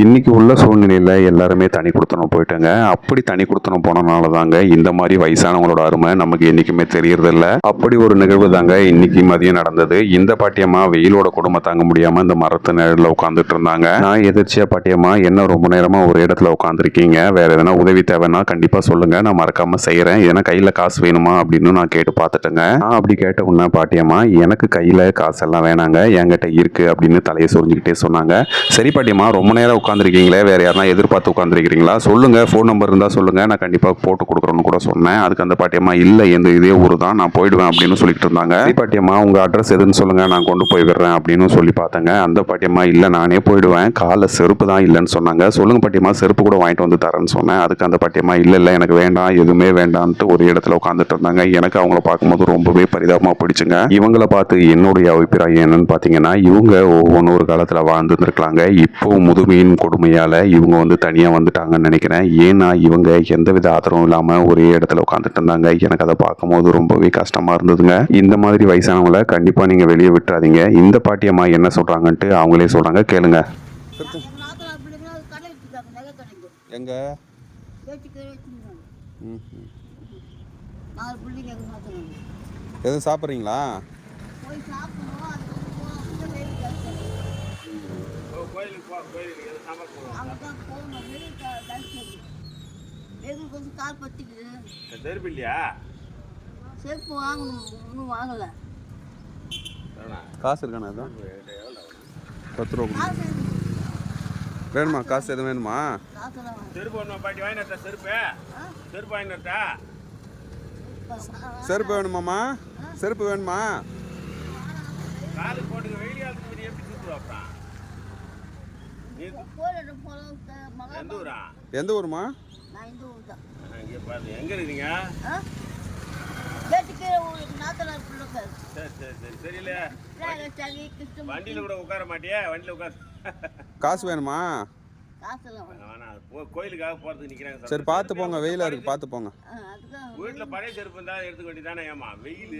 இன்னைக்கு உள்ள சூழ்நிலையில் எல்லாருமே தனி கொடுத்தனம் போயிட்டாங்க. அப்படி தனி கொடுத்தனம் போனனால தாங்க இந்த மாதிரி வயசானவங்களோட அருமை நமக்கு என்றைக்குமே தெரியறதில்ல. அப்படி ஒரு நிகழ்வு தாங்க இன்னைக்கு மதியம் நடந்தது. இந்த பாட்டியம்மா வெயிலோட குடும்ப தாங்க முடியாம இந்த மரத்து நிழல்ல உட்காந்துட்டு இருந்தாங்க. நான் எதிர்ச்சியா பாட்டியம்மா என்ன ரொம்ப நேரமா ஒரு இடத்துல உட்காந்துருக்கீங்க வேற எதனா உதவி தேவைன்னா கண்டிப்பா சொல்லுங்க. நான் மறக்காம செய்யறேன் ஏன்னா கையில காசு வேணுமா அப்படின்னு நான் கேட்டு பார்த்துட்டேங்க. நான் அப்படி கேட்ட உடனே பாட்டியம்மா எனக்கு கையில காசெல்லாம் வேணாங்க. என்கிட்ட இருக்கு அப்படின்னு தலையை சொரிஞ்சுக்கிட்டே சொன்னாங்க. சரி பாட்டியம்மா ரொம்ப நேரம் உட்காந்துருக்கீங்களே வேறு யாருனா எதிர்பார்த்து உட்காந்துருக்கீங்களா சொல்லுங்கள் ஃபோன் நம்பர் இருந்தால் சொல்லுங்கள் நான் கண்டிப்பாக போட்டு கொடுக்குறேன்னு கூட சொன்னேன். அதுக்கு அந்த பாட்டியம்மா இல்லை எந்த இதே ஊர் தான். நான் போயிடுவேன் அப்படின்னு சொல்லிட்டு இருந்தாங்க. பாட்டியம்மா உங்கள் அட்ரஸ் எதுன்னு சொல்லுங்கள் நான் கொண்டு போய் விடுறேன் அப்படின்னு சொல்லி பார்த்தேங்க. அந்த பாட்டியம்மா இல்லை நானே போயிடுவேன். காலை செருப்பு தான் இல்லைன்னு சொன்னாங்க. சொல்லுங்கள் பாட்டியம்மா செருப்பு கூட வாங்கிட்டு வந்து தரேன்னு சொன்னேன். அதுக்கு அந்த பாட்டியம்மா இல்லை இல்லை எனக்கு வேண்டாம். எதுவுமே வேண்டாம்ட்டு ஒரு இடத்துல உட்காந்துட்டு இருந்தாங்க. எனக்கு அவங்கள பார்க்கும்போது ரொம்பவே பரிதாபமாக பிடிச்சுங்க இவங்கள பார்த்து என்னுடைய அபிப்பிராயம் என்னன்னு பார்த்தீங்கன்னா இவங்க ஒவ்வொன்று ஒரு காலத்தில் வாழ்ந்துருந்துருக்கலாங்க. இப்போ முதுமையின் கொடுமையால் இவங்க வந்து தனியாக வந்துட்டாங்கன்னு நினைக்கிறேன். ஏன்னா இவங்க எந்தவித ஆதரவும் இல்லாமல் ஒரே இடத்துல உட்காந்துட்டு இருந்தாங்க. எனக்கு அதை பார்க்கும்போது ரொம்பவே கஷ்டமாக இருந்ததுங்க. இந்த மாதிரி வயசானவங்கள கண்டிப்பாக நீங்கள் வெளியே விட்டுறாதீங்க. இந்த பாட்டியம்மா என்ன சொல்கிறாங்கன்ட்டு அவங்களே சொல்கிறாங்க கேளுங்க. எங்கள் நாத்தனார் பிள்ளைங்க அது கடை வச்சுருக்காங்க நகை கடைக்கு எங்க பேச்சு கடை வச்சுருக்காங்க நாலு பிள்ளைங்க எங்கள் நாத்தனார் எதுவும் சாப்பிட்றீங்களா போய் சாப்பிடுவோம் அது போனால் வெயில் ஜாஸ்தி அங்கே தான் போகணும் கொஞ்சம் கால் பற்றிக்குது தெருப்பு இல்லையா? செருப்பு வாங்கணும். இன்னும் வாங்கலை. காசு இருக்காண்ணா அதான் பத்து ரூபா. வேணுமா? காசு எதுவும் வேணுமா? செருப்பு ஒன்று பாட்டி வாங்கினட்டா செருப்பு? செருப்பு வாங்கினட்டா செருப்பு வேணுமாம்மா? செருப்பு வேணுமா? காலுக்கு போட்டுக்க வெயில் காலத்துக்கு எப்படி சுற்றுவாப்பா எந்த ஊரா? எந்த ஊருமா நான் இந்த ஊர் தான். இங்கே பாரு. எங்கே இருக்கீங்க? ஆ? பேச்சுக்கு உங்களுக்கு நாத்தனார் பிள்ளைங்க சரி. சரி சரி சரியில்ல சளி கிருஷ்ணன் வண்டியில் கூட உட்கார மாட்டியா? வண்டியில் உட்கார. காசு வேணுமா? கோயிலுக்காக போகிறதுக்கு நிற்கிறாங்க சரி. பார்த்து போங்க. வெயிலாக இருக்கு பார்த்து போங்க. வீட்டில் பழைய செருப்பு இருந்தால் எடுத்துக்க வேண்டியதானே ஏமா வெயில்.